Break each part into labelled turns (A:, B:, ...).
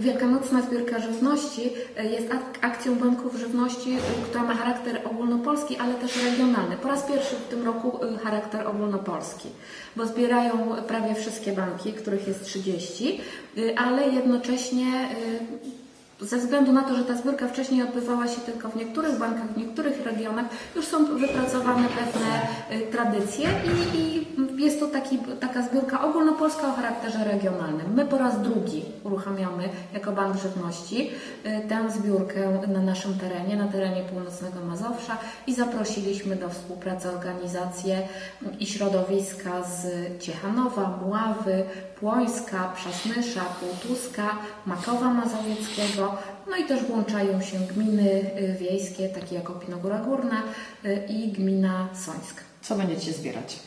A: Wielkanocna zbiórka żywności e, jest ak- akcją banków żywności, e, która ma charakter ogólnopolski, ale też regionalny. Po raz pierwszy w tym roku e, charakter ogólnopolski, bo zbierają prawie wszystkie banki, których jest 30, e, ale jednocześnie ze względu na to, że ta zbiórka wcześniej odbywała się tylko w niektórych bankach, w niektórych regionach, już są wypracowane pewne y, tradycje i, i jest to taki, taka zbiórka ogólnopolska o charakterze regionalnym. My po raz drugi uruchamiamy jako Bank Żywności y, tę zbiórkę na naszym terenie, na terenie północnego Mazowsza i zaprosiliśmy do współpracy organizacje i środowiska z Ciechanowa, Mławy, Płońska, Przasnysza, Półtuska, Makowa Mazowieckiego, no i też włączają się gminy y, wiejskie, takie jak Opinogóra Górna y, i gmina Sońska.
B: Co będziecie zbierać?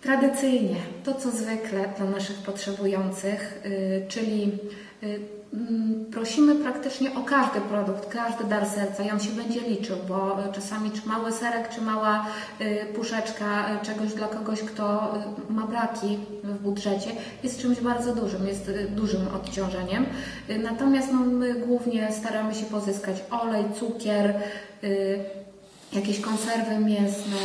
A: Tradycyjnie to, co zwykle dla naszych potrzebujących, y, czyli prosimy praktycznie o każdy produkt, każdy dar serca i on się będzie liczył, bo y, czasami czy mały serek, czy mała y, puszeczka y, czegoś dla kogoś, kto ma braki w budżecie, jest czymś bardzo dużym, jest dużym odciążeniem. Natomiast no, my głównie staramy się pozyskać olej, cukier, jakieś konserwy mięsne,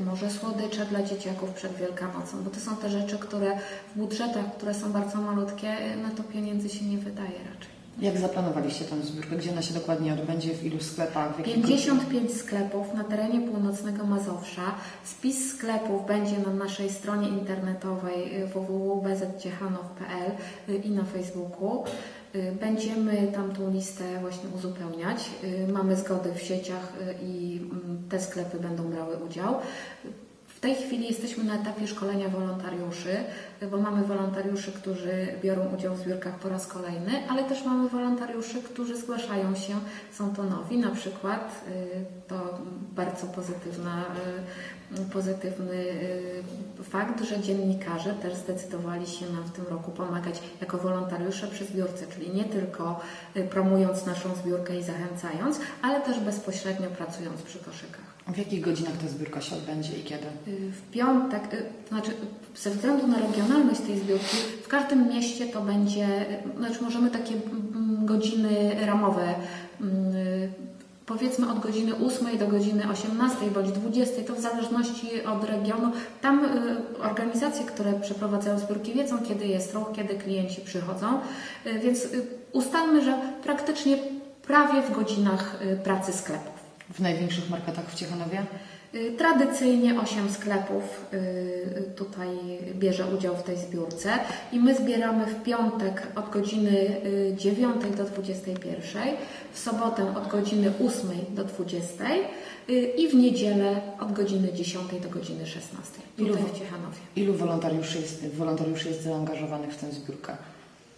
A: y, może słodycze dla dzieciaków przed Wielkanocą, bo to są te rzeczy, które w budżetach, które są bardzo malutkie, y, na to pieniędzy się nie wydaje raczej.
B: Jak zaplanowaliście tę zbiórkę? Gdzie ona się dokładnie odbędzie? W ilu sklepach? W jakich
A: 55 sklepów na terenie północnego Mazowsza. Spis sklepów będzie na naszej stronie internetowej y, www.bzciechanów.pl y, i na Facebooku. Y, Będziemy tam tą listę właśnie uzupełniać. Y, Mamy zgody w sieciach y, i mm, te sklepy będą brały udział. Tej chwili jesteśmy na etapie szkolenia wolontariuszy, bo mamy wolontariuszy, którzy biorą udział w zbiórkach po raz kolejny, ale też mamy wolontariuszy, którzy zgłaszają się, są to nowi, na przykład y, to bardzo pozytywna, y, pozytywny y, fakt, że dziennikarze też zdecydowali się nam w tym roku pomagać jako wolontariusze przy zbiórce, czyli nie tylko promując naszą zbiórkę i zachęcając, ale też bezpośrednio pracując przy koszykach.
B: W jakich godzinach ta zbiórka się odbędzie i kiedy?
A: Y, W piątek, y, to znaczy ze względu na regionalność tej zbiórki, w każdym mieście to będzie, y, znaczy możemy takie mm, godziny ramowe, mm, y, powiedzmy od godziny 8 do godziny 18 bądź 20, to w zależności od regionu. Tam y, organizacje, które przeprowadzają zbiórki wiedzą, kiedy jest ruch, kiedy klienci przychodzą, y, więc y, ustalmy, że praktycznie prawie w godzinach y, pracy sklepów.
B: W największych marketach w Ciechanowie?
A: Y, Tradycyjnie 8 sklepów y, y, tutaj bierze udział w tej zbiórce i my zbieramy w piątek od godziny y, 9 do 21, w sobotę od godziny 8 do 20 y, i w niedzielę od godziny 10 do godziny 16
B: Ilu
A: w Ciechanowie.
B: Ilu wolontariuszy jest, wolontariuszy jest zaangażowanych w tę zbiórkę?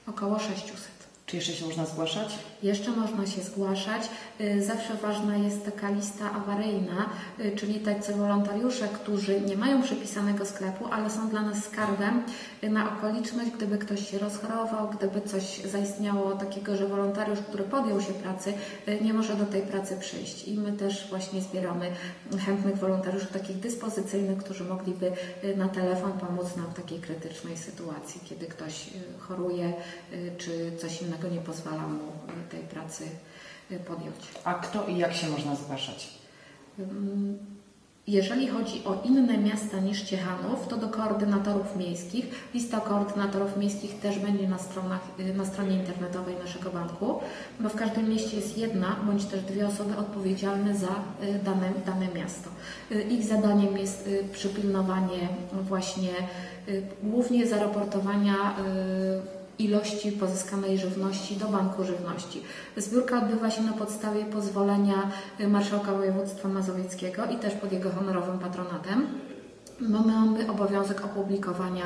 A: Około 600.
B: Czy jeszcze się można zgłaszać?
A: Jeszcze można się zgłaszać. Y, Zawsze ważna jest taka lista awaryjna, y, czyli tacy wolontariusze, którzy nie mają przypisanego sklepu, ale są dla nas skarbem y, na okoliczność, gdyby ktoś się rozchorował, gdyby coś zaistniało takiego, że wolontariusz, który podjął się pracy, nie może do tej pracy przyjść. I my też właśnie zbieramy chętnych wolontariuszy, takich dyspozycyjnych, którzy mogliby na telefon pomóc nam w takiej krytycznej sytuacji, kiedy ktoś choruje, czy coś innego nie pozwala mu y, tej pracy y, podjąć.
B: A kto i jak się można zgłaszać?
A: Ym, Jeżeli chodzi o inne miasta niż Ciechanów, to do koordynatorów miejskich. Lista koordynatorów miejskich też będzie na, stronach, y, na stronie internetowej naszego banku, bo w każdym mieście jest jedna bądź też dwie osoby odpowiedzialne za dane, dane miasto. Ich zadaniem jest przypilnowanie właśnie głównie zaraportowania ilości pozyskanej żywności do Banku Żywności. Zbiórka odbywa się na podstawie pozwolenia Marszałka Województwa Mazowieckiego i też pod jego honorowym patronatem. My mamy obowiązek opublikowania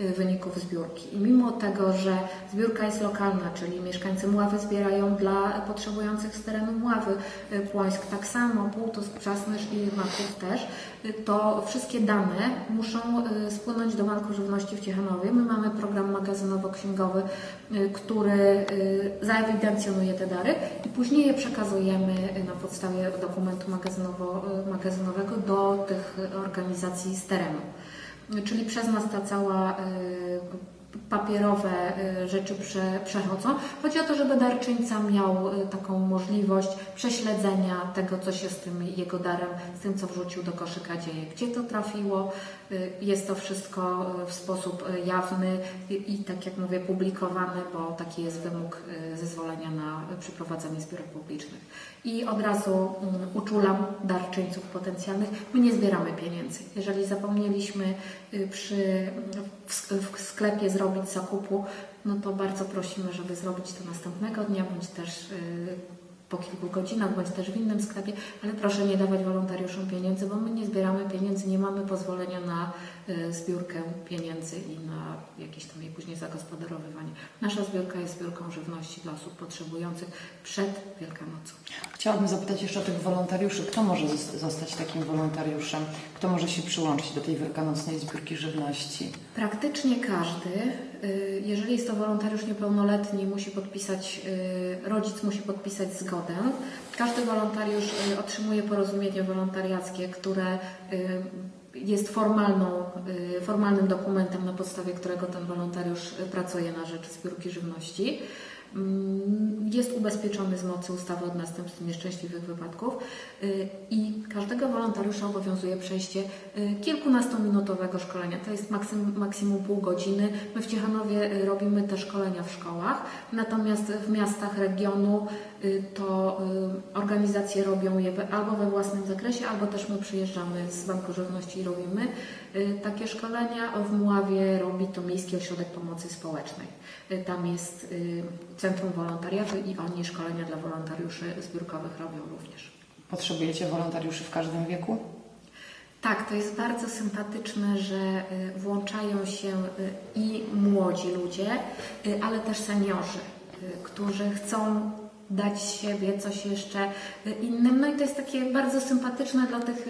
A: y, wyników zbiórki. I mimo tego, że zbiórka jest lokalna, czyli mieszkańcy Mławy zbierają dla potrzebujących z terenu Mławy, y, Płońsk tak samo, Półtusk, Przasnysz i Maków też, y, to wszystkie dane muszą spłynąć do Banku Żywności w Ciechanowie. My mamy program magazynowo-księgowy, który zaewidencjonuje te dary i później je przekazujemy na podstawie dokumentu magazynowego do tych organizacji z terenu. Czyli przez nas ta cała y, papierowe y, rzeczy prze, przechodzą. Chodzi o to, żeby darczyńca miał y, taką możliwość prześledzenia tego, co się z tym jego darem, z tym, co wrzucił do koszyka dzieje, gdzie to trafiło. Y, Jest to wszystko w sposób jawny i, i tak jak mówię, publikowany, bo taki jest wymóg zezwolenia na przeprowadzanie zbiórek publicznych. I od razu mm, uczulam darczyńców potencjalnych, my nie zbieramy pieniędzy. Jeżeli zapomnieliśmy przy, w w sklepie zrobić zakupu, no to bardzo prosimy, żeby zrobić to następnego dnia, bądź też y, po kilku godzinach, bądź też w innym sklepie, ale proszę nie dawać wolontariuszom pieniędzy, bo my nie zbieramy pieniędzy, nie mamy pozwolenia na y, zbiórkę pieniędzy i na jakieś tam jej później zagospodarowywanie. Nasza zbiórka jest zbiórką żywności dla osób potrzebujących przed Wielkanocą.
B: Chciałabym zapytać jeszcze o tych wolontariuszy. Kto może zos- zostać takim wolontariuszem? Kto może się przyłączyć do tej wielkanocnej zbiórki żywności?
A: Praktycznie każdy, jeżeli jest to wolontariusz niepełnoletni, musi podpisać, y, rodzic musi podpisać zgodę. Każdy wolontariusz y, otrzymuje porozumienie wolontariackie, które y, jest formalną, y, formalnym dokumentem, na podstawie którego ten wolontariusz y, pracuje na rzecz zbiórki żywności. Mm, Jest ubezpieczony z mocy ustawy od następstw nieszczęśliwych wypadków y, i każdego wolontariusza obowiązuje przejście y, kilkunastominutowego szkolenia. To jest maksym, maksimum pół godziny. My w Ciechanowie y, robimy te szkolenia w szkołach, natomiast w miastach regionu to organizacje robią je albo we własnym zakresie, albo też my przyjeżdżamy z Banku Żywności i robimy takie szkolenia. W Mławie robi to Miejski Ośrodek Pomocy Społecznej. Tam jest Centrum Wolontariatu i oni szkolenia dla wolontariuszy zbiórkowych robią również.
B: Potrzebujecie wolontariuszy w każdym wieku?
A: Tak, to jest bardzo sympatyczne, że y, włączają się y, i młodzi ludzie, y, ale też seniorzy, którzy chcą dać siebie coś jeszcze y, innym. No i to jest takie bardzo sympatyczne dla tych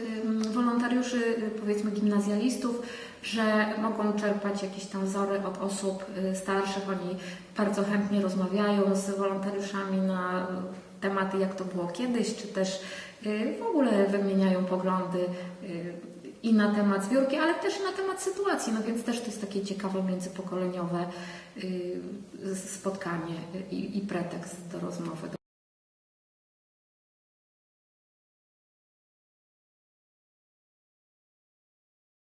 A: wolontariuszy, y, powiedzmy gimnazjalistów, że mogą czerpać jakieś tam wzory od osób y, starszych. Oni bardzo chętnie rozmawiają z wolontariuszami na tematy, jak to było kiedyś, czy też w ogóle wymieniają poglądy i na temat zbiórki, ale też na temat sytuacji. No więc też to jest takie ciekawe międzypokoleniowe y, spotkanie i, i pretekst do rozmowy.